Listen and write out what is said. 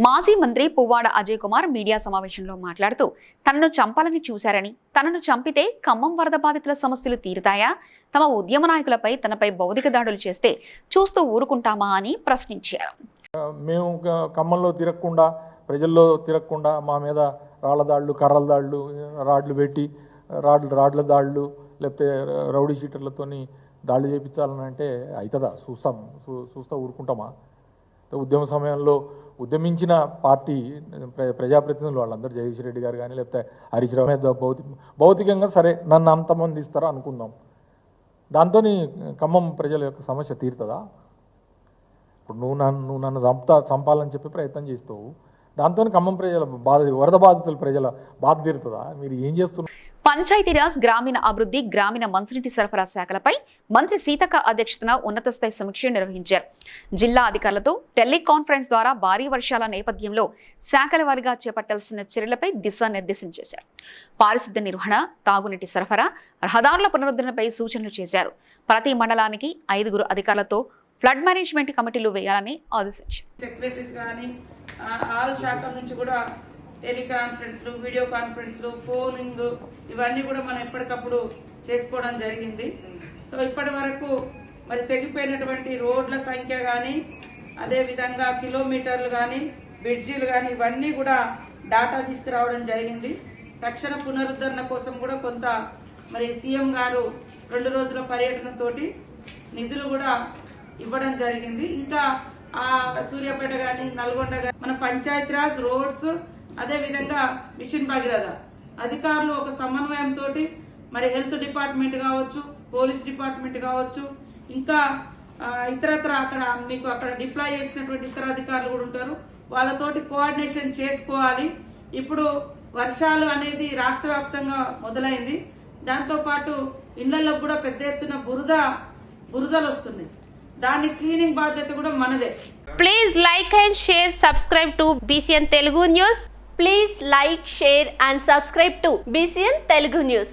మాజీ మంత్రి పువ్వాడ అజయ్ కుమార్ మీడియా సమావేశంలో మాట్లాడుతూ తనను చంపాలని చూశారని తనను చంపితే ఖమ్మం వరద బాధితుల సమస్యలు తీరుతాయా? తమ ఉద్యమ నాయకులపై తనపై భౌతిక దాడులు చేస్తే చూస్తూ ఊరుకుంటామా అని ప్రశ్నించారు. మేము ఖమ్మంలో తిరగకుండా ప్రజల్లో తిరగకుండా మా మీద రాళ్ళ దాళ్ళు కర్రల దాళ్ళు రాడ్లు పెట్టి రాడ్లు రాడ్ల దాళ్ళు లేకపోతే రౌడీ షీటర్లతోని దాళ్ళు చేయించాలని అంటే అవుతుందా చూస్తాం చూ- చూస్తా ఊరుకుంటామా? ఉద్యమ సమయంలో ఉద్యమించిన పార్టీ ప్రజాప్రతినిధులు వాళ్ళందరూ జగదీష్ రెడ్డి గారు కానీ లేకపోతే హరీష్ రావు భౌతిక భౌతికంగా సరే నన్ను అంతమంది ఇస్తారో అనుకుందాం. దాంతో ఖమ్మం ప్రజల యొక్క సమస్య తీరుతుందా? ఇప్పుడు నువ్వు నన్ను నువ్వు నన్ను చంపుతా చంపాలని చెప్పి ప్రయత్నం చేస్తావు. దాంతో ఖమ్మం ప్రజల బాధ వరద బాధితుల ప్రజల బాధ తీరుతుందా? మీరు ఏం చేస్తున్నారు? పంచాయతీరాజ్ గ్రామీణ అభివృద్ధి గ్రామీణ మంచినీటి సరఫరా శాఖలపై మంత్రి సీతక్క అధ్యక్షతన ఉన్నత స్థాయి సమీక్ష నిర్వహించారు. జిల్లా అధికారులతో టెలికాన్ఫరెన్స్ ద్వారా భారీ వర్షాల నేపథ్యంలో శాఖల వారీగా చేపట్టాల్సిన చర్యలపై దిశానిర్దేశం చేశారు. పారిశుద్ధ్య నిర్వహణ తాగునీటి సరఫరా రహదారుల పునరుద్ధరణపై సూచనలు చేశారు. ప్రతి మండలానికి ఐదుగురు అధికారులతో ఫ్లడ్ మేనేజ్మెంట్ కమిటీలు వేయాలని ఆదేశించారు. సెక్రటరీస్ శాఖల నుంచి కూడా టెలికాన్ఫరెన్స్లు వీడియో కాన్ఫరెన్స్లు ఫోనింగ్ ఇవన్నీ కూడా మనం ఎప్పటికప్పుడు చేసుకోవడం జరిగింది. సో ఇప్పటి వరకు మరి తెగిపోయినటువంటి రోడ్ల సంఖ్య కానీ అదే విధంగా కిలోమీటర్లు కానీ బ్రిడ్జీలు కానీ ఇవన్నీ కూడా డాటా తీసుకురావడం జరిగింది. తక్షణ పునరుద్ధరణ కోసం కూడా కొంత మరి సీఎం గారు రెండు రోజుల పర్యటనతోటి నిధులు కూడా ఇవ్వడం జరిగింది. ఇంకా సూర్యాపేట గాని నల్గొండ గాని మన పంచాయతీరాజ్ రోడ్స్ అదే విధంగా మిషన్ భగీరథ. అధికారులు ఒక సమన్వయంతో మరి హెల్త్ డిపార్ట్మెంట్ కావచ్చు పోలీస్ డిపార్ట్మెంట్ కావచ్చు ఇంకా ఇతరత్ర అక్కడ మీకు అక్కడ డిప్లాయ్ చేసినటువంటి ఇతర అధికారులు కూడా ఉంటారు. వాళ్ళతోటి కోఆర్డినేషన్ చేసుకోవాలి. ఇప్పుడు వర్షాలు అనేది రాష్ట్ర వ్యాప్తంగా మొదలైంది. దాంతోపాటు ఇళ్ళలో కూడా పెద్ద ఎత్తున బురద బురదలు వస్తున్నాయి. దాని క్లీనింగ్ బాధ్యత కూడా మనదే Please like and share, subscribe to BCN Telugu News. Please like, share and subscribe to BCN Telugu News.